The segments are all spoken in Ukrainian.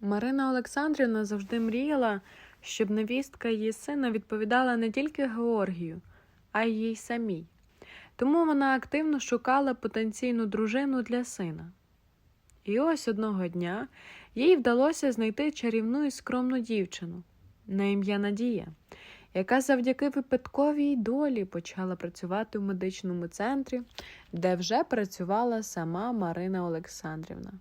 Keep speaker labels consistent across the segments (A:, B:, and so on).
A: Марина Олександрівна завжди мріяла, щоб невістка її сина відповідала не тільки Георгію, а й їй самій. Тому вона активно шукала потенційну дружину для сина. І ось одного дня їй вдалося знайти чарівну і скромну дівчину на ім'я Надія, яка завдяки випадковій долі почала працювати в медичному центрі, де вже працювала сама Марина Олександрівна.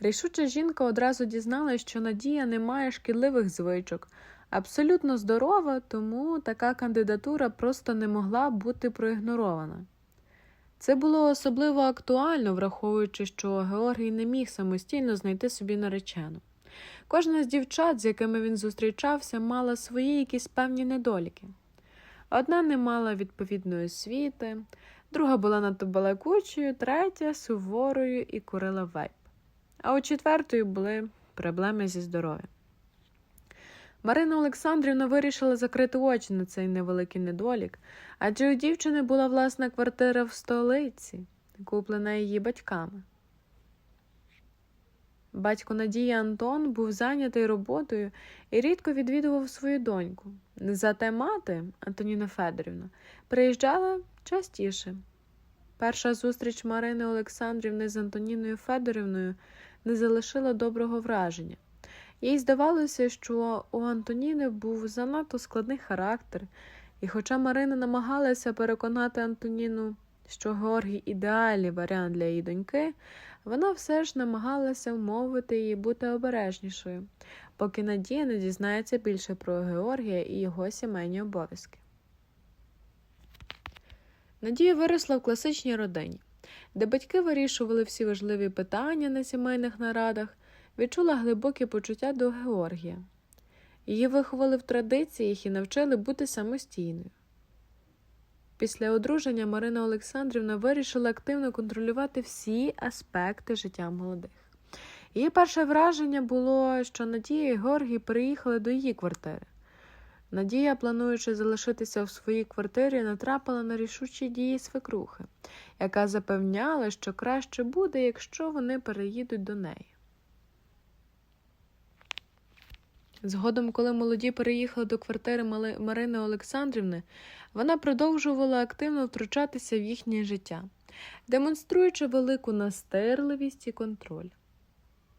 A: Рішуча жінка одразу дізналась, що Надія не має шкідливих звичок, абсолютно здорова, тому така кандидатура просто не могла бути проігнорована. Це було особливо актуально, враховуючи, що Георгій не міг самостійно знайти собі наречену. Кожна з дівчат, з якими він зустрічався, мала свої якісь певні недоліки. Одна не мала відповідної освіти, друга була надто балакучою, третя суворою і курила вейп. А у четвертої були проблеми зі здоров'ям. Марина Олександрівна вирішила закрити очі на цей невеликий недолік, адже у дівчини була власна квартира в столиці, куплена її батьками. Батько Надії Антон був зайнятий роботою і рідко відвідував свою доньку. Зате мати, Антоніна Федорівна, приїжджала частіше. Перша зустріч Марини Олександрівни з Антоніною Федорівною не залишила доброго враження. Їй здавалося, що у Антоніни був занадто складний характер, і хоча Марина намагалася переконати Антоніну, що Георгій ідеальний варіант для її доньки, вона все ж намагалася вмовити її бути обережнішою, поки Надія не дізнається більше про Георгія і його сімейні обов'язки. Надія виросла в класичній родині, де батьки вирішували всі важливі питання на сімейних нарадах, відчула глибоке почуття до Георгія. Її виховали в традиціях і навчили бути самостійною. Після одруження Марина Олександрівна вирішила активно контролювати всі аспекти життя молодих. Її перше враження було, що Надія і Георгій переїхали до її квартири. Надія, плануючи залишитися в своїй квартирі, натрапила на рішучі дії свекрухи, яка запевняла, що краще буде, якщо вони переїдуть до неї. Згодом, коли молоді переїхали до квартири Марини Олександрівни, вона продовжувала активно втручатися в їхнє життя, демонструючи велику настирливість і контроль.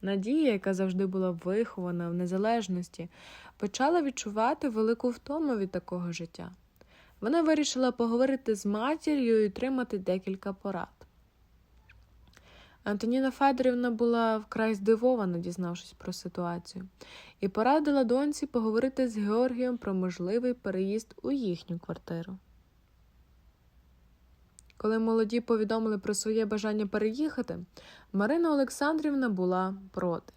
A: Надія, яка завжди була вихована в незалежності, почала відчувати велику втому від такого життя. Вона вирішила поговорити з матір'ю і отримати декілька порад. Антоніна Федорівна була вкрай здивована, дізнавшись про ситуацію, і порадила доньці поговорити з Георгієм про можливий переїзд у їхню квартиру. Коли молоді повідомили про своє бажання переїхати, Марина Олександрівна була проти.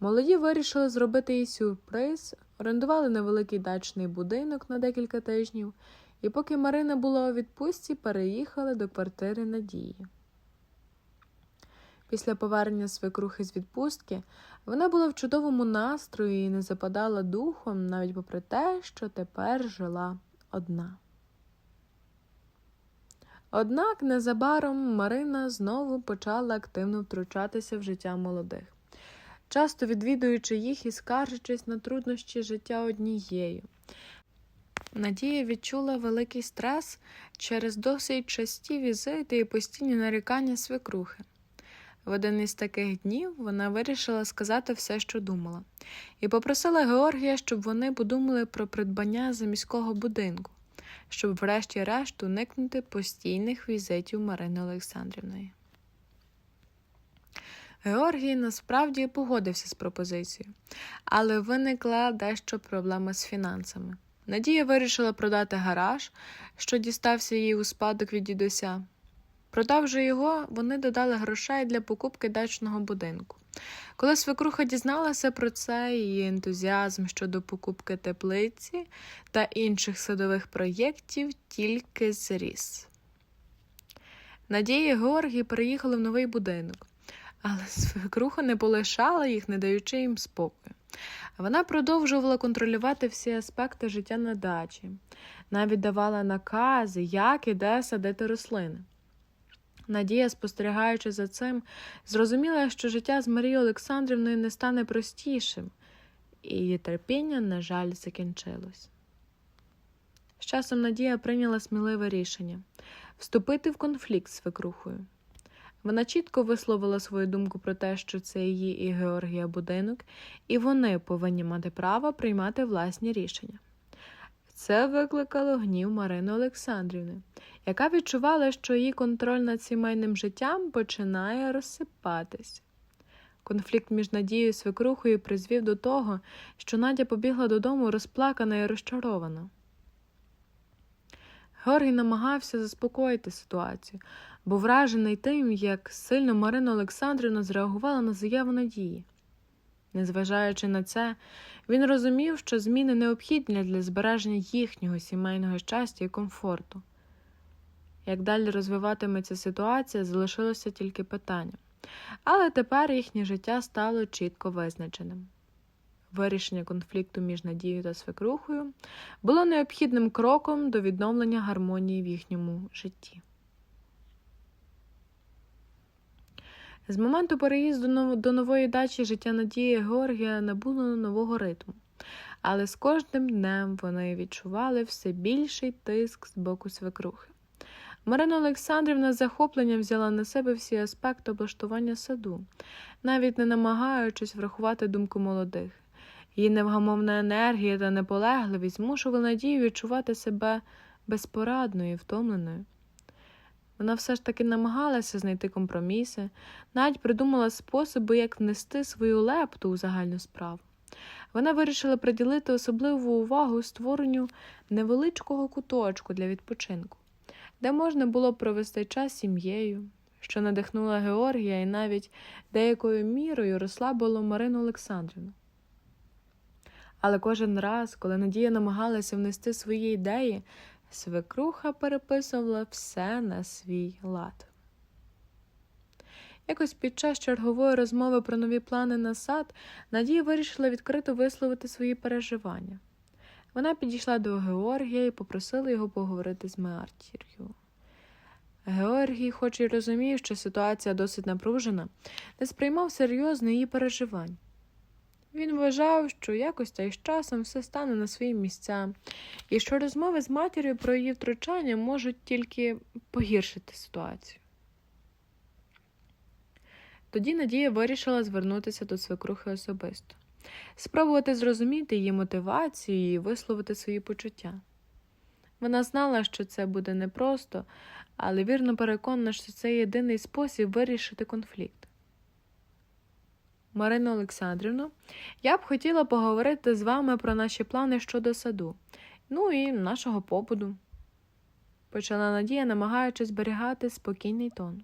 A: Молоді вирішили зробити їй сюрприз, орендували невеликий дачний будинок на декілька тижнів, і поки Марина була у відпустці, переїхали до квартири Надії. Після повернення свекрухи з відпустки вона була в чудовому настрої і не западала духом, навіть попри те, що тепер жила одна. Однак незабаром Марина знову почала активно втручатися в життя молодих, часто відвідуючи їх і скаржачись на труднощі життя однією. Надія відчула великий стрес через досить часті візити і постійні нарікання свекрухи. В один із таких днів вона вирішила сказати все, що думала, і попросила Георгія, щоб вони подумали про придбання заміського будинку, щоб врешті-решт уникнути постійних візитів Марини Олександрівної. Георгій насправді погодився з пропозицією, але виникла дещо проблема з фінансами. Надія вирішила продати гараж, що дістався їй у спадок від дідуся. Продавши його, вони додали грошей для покупки дачного будинку. Коли свекруха дізналася про це, її ентузіазм щодо покупки теплиці та інших садових проєктів тільки зріс. Надія і переїхали в новий будинок, але свекруха не полишала їх, не даючи їм спокою. Вона продовжувала контролювати всі аспекти життя на дачі, навіть давала накази, як і де садити рослини. Надія, спостерігаючи за цим, зрозуміла, що життя з Марією Олександрівною не стане простішим, і її терпіння, на жаль, закінчилось. З часом Надія прийняла сміливе рішення вступити в конфлікт з свекрухою. Вона чітко висловила свою думку про те, що це її і Георгія будинок, і вони повинні мати право приймати власні рішення. Це викликало гнів Марини Олександрівни, яка відчувала, що її контроль над сімейним життям починає розсипатись. Конфлікт між Надією і свекрухою призвів до того, що Надя побігла додому розплакана і розчарована. Георгій намагався заспокоїти ситуацію, бо вражений тим, як сильно Марина Олександрівна зреагувала на заяву Надії. Незважаючи на це, він розумів, що зміни необхідні для збереження їхнього сімейного щастя і комфорту. Як далі розвиватиметься ситуація, залишилося тільки питання. Але тепер їхнє життя стало чітко визначеним. Вирішення конфлікту між Надією та свекрухою було необхідним кроком до відновлення гармонії в їхньому житті. З моменту переїзду до нової дачі життя Надії Георгія набуло нового ритму, але з кожним днем вони відчували все більший тиск з боку свекрухи. Марина Олександрівна з захопленням взяла на себе всі аспекти облаштування саду, навіть не намагаючись врахувати думку молодих. Її невгамовна енергія та наполегливість змушували Надію відчувати себе безпорадною і втомленою. Вона все ж таки намагалася знайти компроміси, навіть придумала способи, як внести свою лепту у загальну справу. Вона вирішила приділити особливу увагу створенню невеличкого куточку для відпочинку, де можна було провести час сім'єю, що надихнула Георгія і навіть деякою мірою розслабило Марину Олександрівну. Але кожен раз, коли Надія намагалася внести свої ідеї, свекруха переписувала все на свій лад. Якось під час чергової розмови про нові плани на сад Надія вирішила відкрито висловити свої переживання. Вона підійшла до Георгія і попросила його поговорити з матір'ю. Георгій, хоч і розумів, що ситуація досить напружена, не сприймав серйозно її переживань. Він вважав, що якось та й з часом все стане на свої місця, і що розмови з матір'ю про її втручання можуть тільки погіршити ситуацію. Тоді Надія вирішила звернутися до свекрухи особисто, спробувати зрозуміти її мотивацію і висловити свої почуття. Вона знала, що це буде непросто, але вірно переконана, що це єдиний спосіб вирішити конфлікт. Марина Олександрівна, я б хотіла поговорити з вами про наші плани щодо саду, ну і нашого побуду, почала Надія, намагаючись зберігати спокійний тон.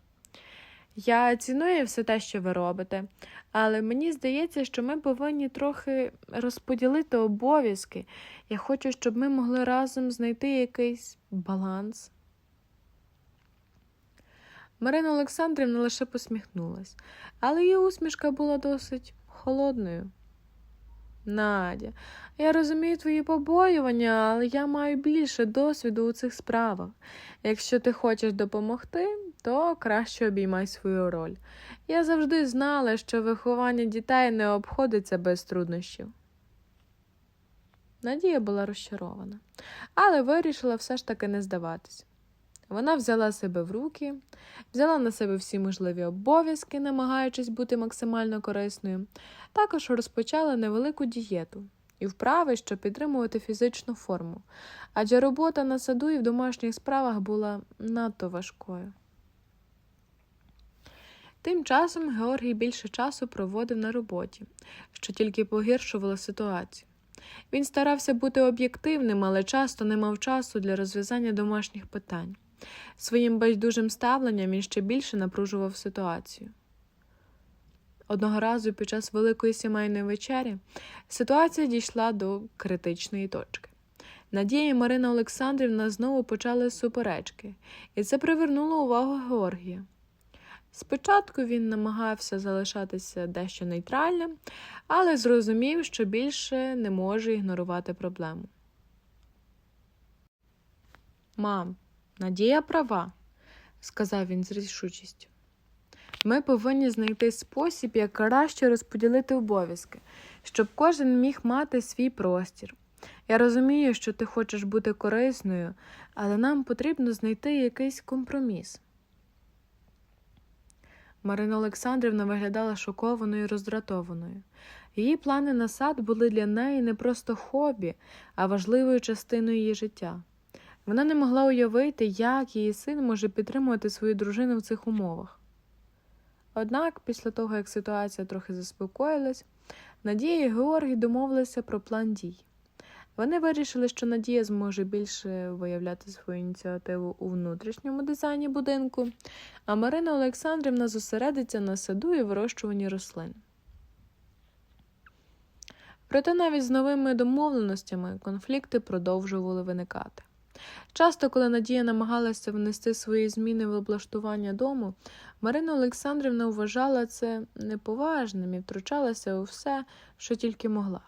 A: Я ціную все те, що ви робите, але мені здається, що ми повинні трохи розподілити обов'язки. Я хочу, щоб ми могли разом знайти якийсь баланс. Марина Олександрівна лише посміхнулась, але її усмішка була досить холодною. Надя, я розумію твої побоювання, але я маю більше досвіду у цих справах. Якщо ти хочеш допомогти, то краще обіймай свою роль. Я завжди знала, що виховання дітей не обходиться без труднощів. Надія була розчарована, але вирішила все ж таки не здаватись. Вона взяла себе в руки, взяла на себе всі можливі обов'язки, намагаючись бути максимально корисною, також розпочала невелику дієту і вправи, щоб підтримувати фізичну форму, адже робота на саду і в домашніх справах була надто важкою. Тим часом Георгій більше часу проводив на роботі, що тільки погіршувало ситуацію. Він старався бути об'єктивним, але часто не мав часу для розв'язання домашніх питань. Своїм байдужим ставленням він ще більше напружував ситуацію. Одного разу під час великої сімейної вечері ситуація дійшла до критичної точки. Надія і Марина Олександрівна знову почали суперечки, і це привернуло увагу Георгія. Спочатку він намагався залишатися дещо нейтральним, але зрозумів, що більше не може ігнорувати проблему. Мам, Надія права. сказав він з рішучістю. Ми повинні знайти спосіб, як краще розподілити обов'язки, щоб кожен міг мати свій простір. Я розумію, що ти хочеш бути корисною, але нам потрібно знайти якийсь компроміс. Марина Олександрівна виглядала шокованою і роздратованою. Її плани на сад були для неї не просто хобі, а важливою частиною її життя. Вона не могла уявити, як її син може підтримувати свою дружину в цих умовах. Однак, після того, як ситуація трохи заспокоїлась, Надія і Георгій домовилися про план дій. Вони вирішили, що Надія зможе більше виявляти свою ініціативу у внутрішньому дизайні будинку, а Марина Олександрівна зосередиться на саду і вирощуванні рослин. Проте навіть з новими домовленостями конфлікти продовжували виникати. Часто, коли Надія намагалася внести свої зміни в облаштування дому, Марина Олександрівна вважала це неповажним і втручалася у все, що тільки могла.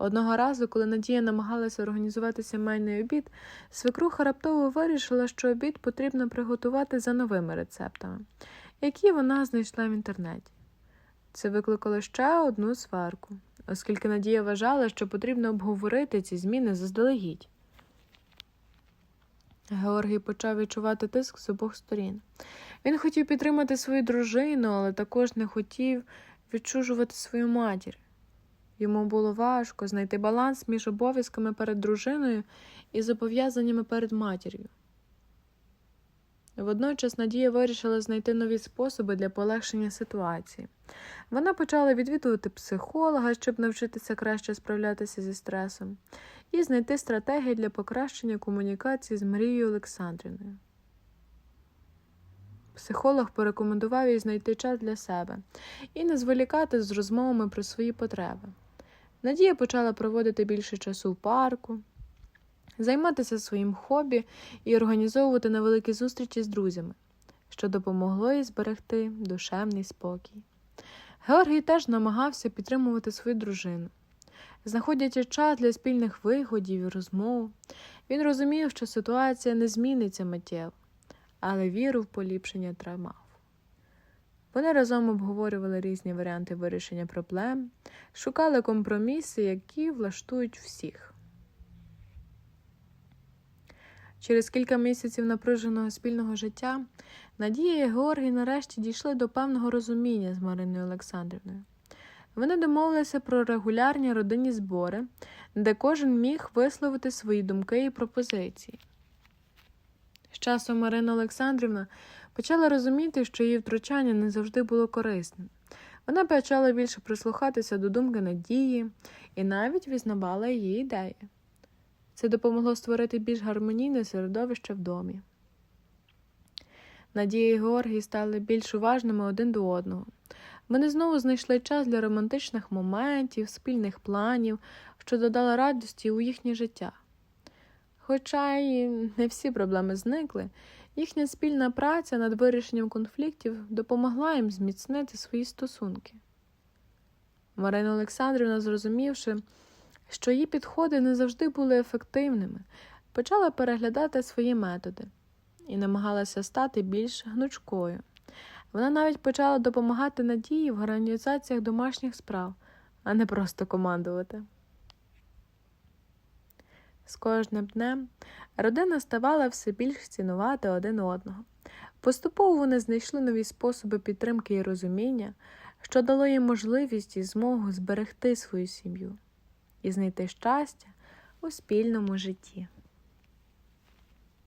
A: Одного разу, коли Надія намагалася організувати сімейний обід, свекруха раптово вирішила, що обід потрібно приготувати за новими рецептами, які вона знайшла в інтернеті. Це викликало ще одну сварку, оскільки Надія вважала, що потрібно обговорити ці зміни заздалегідь. Георгій почав відчувати тиск з обох сторін. Він хотів підтримати свою дружину, але також не хотів відчужувати свою матір. Йому було важко знайти баланс між обов'язками перед дружиною і зобов'язаннями перед матір'ю. Водночас Надія вирішила знайти нові способи для полегшення ситуації. Вона почала відвідувати психолога, щоб навчитися краще справлятися зі стресом, і знайти стратегії для покращення комунікації з Марією Олександрівною. Психолог порекомендував їй знайти час для себе і не зволікати з розмовами про свої потреби. Надія почала проводити більше часу в парку, займатися своїм хобі і організовувати невеликі зустрічі з друзями, що допомогло їй зберегти душевний спокій. Георгій теж намагався підтримувати свою дружину. Знаходячи час для спільних виходів і розмов, він розумів, що ситуація не зміниться миттєво, але віру в поліпшення тримав. Вони разом обговорювали різні варіанти вирішення проблем, шукали компроміси, які влаштують всіх. Через кілька місяців напруженого спільного життя Надія і Георгій нарешті дійшли до певного розуміння з Мариною Олександрівною. Вони домовилися про регулярні родинні збори, де кожен міг висловити свої думки і пропозиції. З часом Марина Олександрівна почала розуміти, що її втручання не завжди було корисним. Вона почала більше прислухатися до думки Надії і навіть візнавала її ідеї. Це допомогло створити більш гармонійне середовище в домі. Надія і Георгій стали більш уважними один до одного. Вони знову знайшли час для романтичних моментів, спільних планів, що додало радості у їхнє життя. Хоча й не всі проблеми зникли, їхня спільна праця над вирішенням конфліктів допомогла їм зміцнити свої стосунки. Марина Олександрівна, зрозумівши, що її підходи не завжди були ефективними, почала переглядати свої методи і намагалася стати більш гнучкою. Вона навіть почала допомагати Надії в організаціях домашніх справ, а не просто командувати. З кожним днем родина ставала все більш цінувати один одного. Поступово вони знайшли нові способи підтримки і розуміння, що дало їм можливість і змогу зберегти свою сім'ю і знайти щастя у спільному житті.